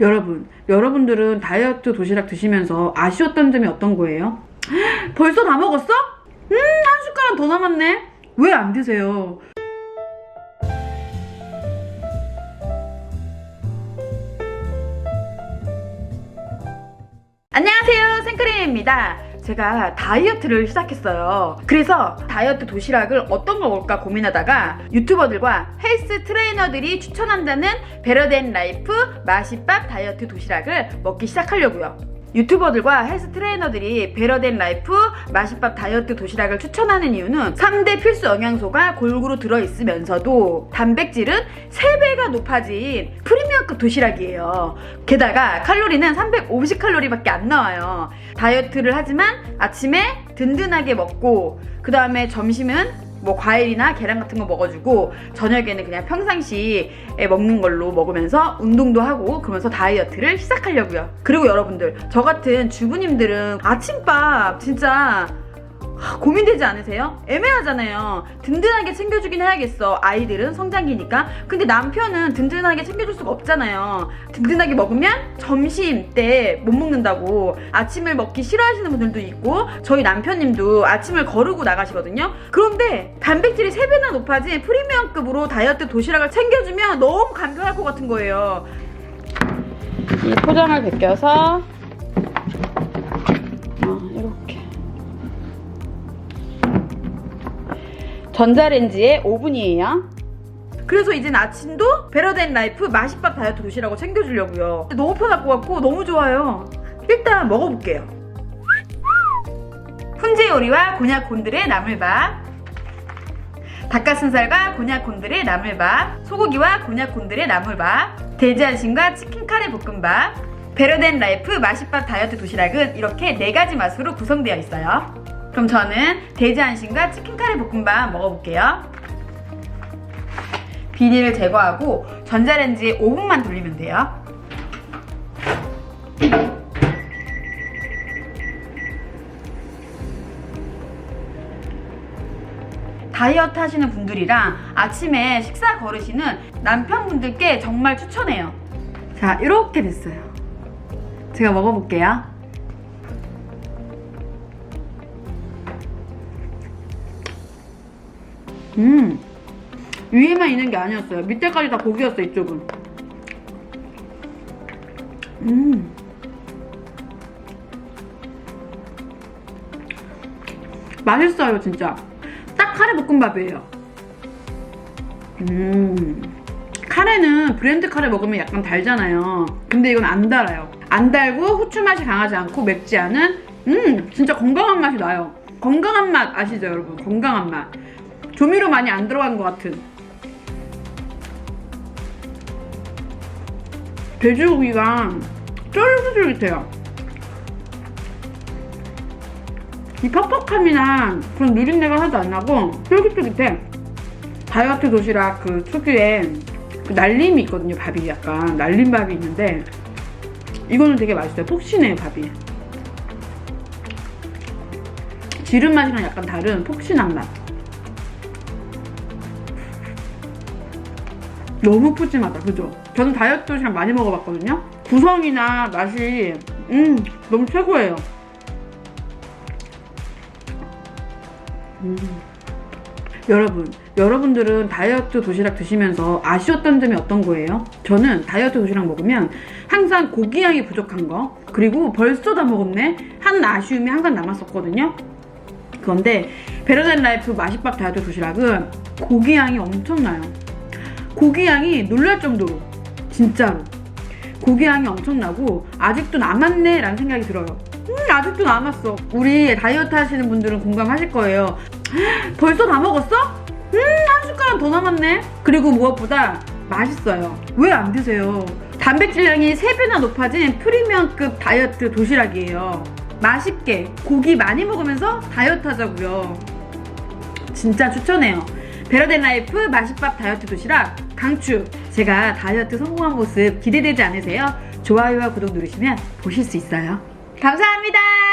여러분, 여러분들은 다이어트 도시락 드시면서 아쉬웠던 점이 어떤 거예요? 벌써 다 먹었어? 음, 한 숟가락 더 남았네. 왜 안 드세요? 안녕하세요, 생크림입니다. 제가 다이어트를 시작했어요. 그래서 다이어트 도시락을 어떤 거 먹을까 고민하다가 유튜버들과 헬스 트레이너들이 추천한다는 베러덴 라이프 마시밥 다이어트 도시락을 먹기 시작하려고요. 유튜버들과 헬스 트레이너들이 베러덴 라이프 마시밥 다이어트 도시락을 추천하는 이유는 3대 필수 영양소가 골고루 들어있으면서도 단백질은 3배가 높아진 프리미엄급 도시락이에요. 게다가 칼로리는 350칼로리밖에 안 나와요. 다이어트를 하지만 아침에 든든하게 먹고 그 다음에 점심은 뭐 과일이나 계란 같은 거 먹어주고 저녁에는 그냥 평상시에 먹는 걸로 먹으면서 운동도 하고 그러면서 다이어트를 시작하려고요. 그리고 여러분들 저 같은 주부님들은 아침밥 진짜 하, 고민되지 않으세요? 애매하잖아요. 든든하게 챙겨주긴 해야겠어. 아이들은 성장기니까. 근데 남편은 든든하게 챙겨줄 수가 없잖아요. 든든하게 먹으면 점심 때 못 먹는다고 아침을 먹기 싫어하시는 분들도 있고 저희 남편님도 아침을 거르고 나가시거든요. 그런데 단백질이 3배나 높아진 프리미엄급으로 다이어트 도시락을 챙겨주면 너무 간편할 것 같은 거예요. 이 포장을 벗겨서 전자레인지에 5분이에요. 그래서 이젠 아침도 베러덴 라이프 마시밥 다이어트 도시락을 챙겨주려고요. 너무 편할 것 같고 너무 좋아요. 일단 먹어볼게요. 훈제 요리와 곤약 곤들의 나물밥 닭가슴살과 곤약 곤들의 나물밥 소고기와 곤약 곤들의 나물밥 돼지 안심과 치킨 카레 볶음밥 베러덴 라이프 마시밥 다이어트 도시락은 이렇게 네 가지 맛으로 구성되어 있어요. 그럼 저는 돼지 안심과 치킨 카레 볶음밥 먹어볼게요. 비닐을 제거하고 전자레인지에 5분만 돌리면 돼요. 다이어트 하시는 분들이랑 아침에 식사 거르시는 남편분들께 정말 추천해요. 자, 이렇게 됐어요. 제가 먹어볼게요. 음, 위에만 있는 게 아니었어요. 밑에까지 다 고기였어, 이쪽은. 음. 맛있어요, 진짜. 딱 카레 볶음밥이에요. 음. 카레는 브랜드 카레 먹으면 약간 달잖아요. 근데 이건 안 달아요. 안 달고 후추 맛이 강하지 않고 맵지 않은 음, 진짜 건강한 맛이 나요. 건강한 맛 아시죠, 여러분? 건강한 맛. 조미료 많이 안 들어간 것 같은. 돼지고기가 쫄깃쫄깃해요. 이 퍽퍽함이나 그런 누린내가 하나도 안 나고 쫄깃쫄깃해. 다이어트 도시락 그 특유의 그 날림이 있거든요. 밥이 약간 날림 밥이 있는데 이거는 되게 맛있어요. 폭신해요 밥이. 지름 맛이랑 약간 다른 폭신한 맛. 너무 푸짐하다, 그죠? 저는 다이어트 도시락 많이 먹어봤거든요. 구성이나 맛이 음 너무 최고예요. 음. 여러분, 여러분들은 다이어트 도시락 드시면서 아쉬웠던 점이 어떤 거예요? 저는 다이어트 도시락 먹으면 항상 고기 양이 부족한 거, 그리고 벌써 다 먹었네? 하는 아쉬움이 항상 남았었거든요. 그런데 베러덴 라이프 마시밥 다이어트 도시락은 고기 양이 엄청나요. 고기 양이 놀랄 정도로 진짜로. 고기 양이 엄청나고 아직도 남았네 라는 생각이 들어요. 음 아직도 남았어. 우리 다이어트 하시는 분들은 공감하실 거예요. 벌써 다 먹었어? 음한 숟가락 더 남았네. 그리고 무엇보다 맛있어요. 왜 안 드세요? 단백질량이 3배나 높아진 프리미엄급 다이어트 도시락이에요. 맛있게 고기 많이 먹으면서 다이어트 하자고요. 진짜 추천해요. 베러덴 라이프 마시밥 다이어트 도시락 강추. 제가 다이어트 성공한 모습 기대되지 않으세요? 좋아요와 구독 누르시면 보실 수 있어요. 감사합니다.